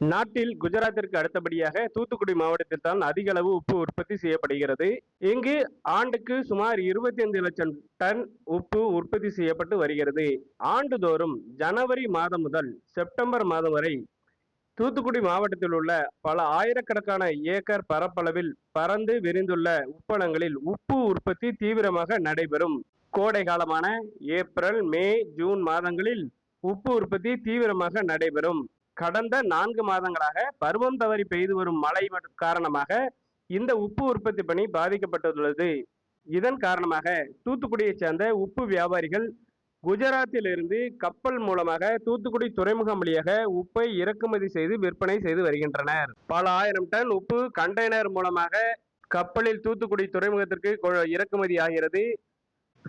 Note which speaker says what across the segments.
Speaker 1: நாட்டில் குஜராத்திற்கு அடுத்தபடியாக தூத்துக்குடி மாவட்டத்தில் தான் அதிக அளவு உப்பு உற்பத்தி செய்யப்படுகிறது. இங்கு ஆண்டுக்கு சுமார் இருபத்தி ஐந்து லட்சம் டன் உப்பு உற்பத்தி செய்யப்பட்டு வருகிறது. ஆண்டுதோறும் ஜனவரி மாதம் முதல் செப்டம்பர் மாதம் வரை தூத்துக்குடி மாவட்டத்தில் உள்ள பல ஆயிரக்கணக்கான ஏக்கர் பரப்பளவில் பறந்து விரிந்துள்ள உப்பளங்களில் உப்பு உற்பத்தி தீவிரமாக நடைபெறும். கோடை காலமான ஏப்ரல் மே ஜூன் மாதங்களில் உப்பு உற்பத்தி தீவிரமாக நடைபெறும். கடந்த நான்கு மாதங்களாக பருவம் தவறி பெய்து வரும் மழை காரணமாக இந்த உப்பு உற்பத்தி பணி பாதிக்கப்பட்டுள்ளது. இதன் காரணமாக தூத்துக்குடியைச் சேர்ந்த உப்பு வியாபாரிகள் குஜராத்தில் இருந்து கப்பல் மூலமாக தூத்துக்குடி துறைமுகம் வழியாக உப்பை இறக்குமதி செய்து விற்பனை செய்து வருகின்றனர். பல ஆயிரம் டன் உப்பு கண்டெய்னர் மூலமாக கப்பலில் தூத்துக்குடி துறைமுகத்திற்கு கொ- இறக்குமதி ஆகிறது.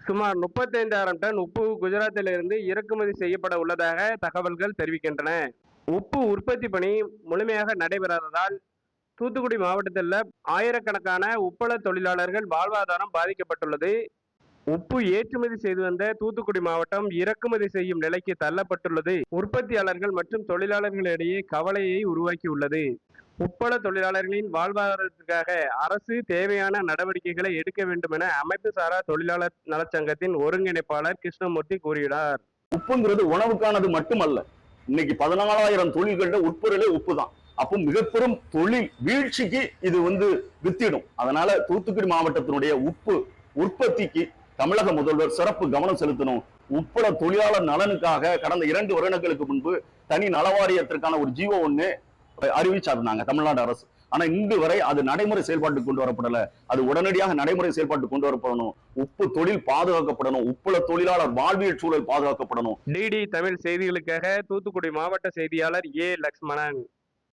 Speaker 1: சுமார் முப்பத்தைந்தாயிரம் டன் உப்பு குஜராத்தில் இருந்து இறக்குமதி செய்யப்பட உள்ளதாக தகவல்கள் தெரிவிக்கின்றன. உப்பு உற்பத்தி பணி முழுமையாக நடைபெறாததால் தூத்துக்குடி மாவட்டத்தில் ஆயிரக்கணக்கான உப்பள தொழிலாளர்கள் வாழ்வாதாரம் பாதிக்கப்பட்டுள்ளது. உப்பு ஏற்றுமதி செய்து வந்த தூத்துக்குடி மாவட்டம் இறக்குமதி செய்யும் நிலைக்கு தள்ளப்பட்டுள்ளது. உற்பத்தியாளர்கள் மற்றும் தொழிலாளர்களிடையே கவலையை உருவாக்கியுள்ளது. உப்பள தொழிலாளர்களின் வாழ்வாதாரத்திற்காக அரசு தேவையான நடவடிக்கைகளை எடுக்க வேண்டும் என அமைப்பு சாரா தொழிலாளர் நலச்சங்கத்தின் ஒருங்கிணைப்பாளர் கிருஷ்ணமூர்த்தி கூறினார்
Speaker 2: உப்புங்கிறது உணவுக்கானது மட்டுமல்ல இன்னைக்கு பதினாலாயிரம் தொழில்கள்ல உட்பொருளே உப்பு தான் அப்போ மிகப்பெரும் தொழில் வீழ்ச்சிக்கு இது வந்து வித்திடும். அதனால தூத்துக்குடி மாவட்டத்தினுடைய உப்பு உற்பத்திக்கு தமிழக முதல்வர் சிறப்பு கவனம் செலுத்தணும். உப்பள தொழிலாளர் நலனுக்காக கடந்த இரண்டு வருடங்களுக்கு முன்பு தனி நலவாரியத்திற்கான ஒரு ஜீவோ ஒன்று அறிவிச்சாருந்தாங்க தமிழ்நாடு அரசு. ஆனா இன்று வரை அது நடைமுறை செயல்பாட்டு கொண்டு வரப்படல. அது உடனடியாக நடைமுறை செயல்பாட்டு கொண்டு வரப்படணும். உப்பு தொழில் பாதுகாக்கப்படணும். உப்புல தொழிலாளர் வாழ்வியல் சூழல் பாதுகாக்கப்படணும்.
Speaker 1: டிடி தமிழ் செய்திகளுக்காக தூத்துக்குடி மாவட்ட செய்தியாளர் ஏ லக்ஷ்மணன்.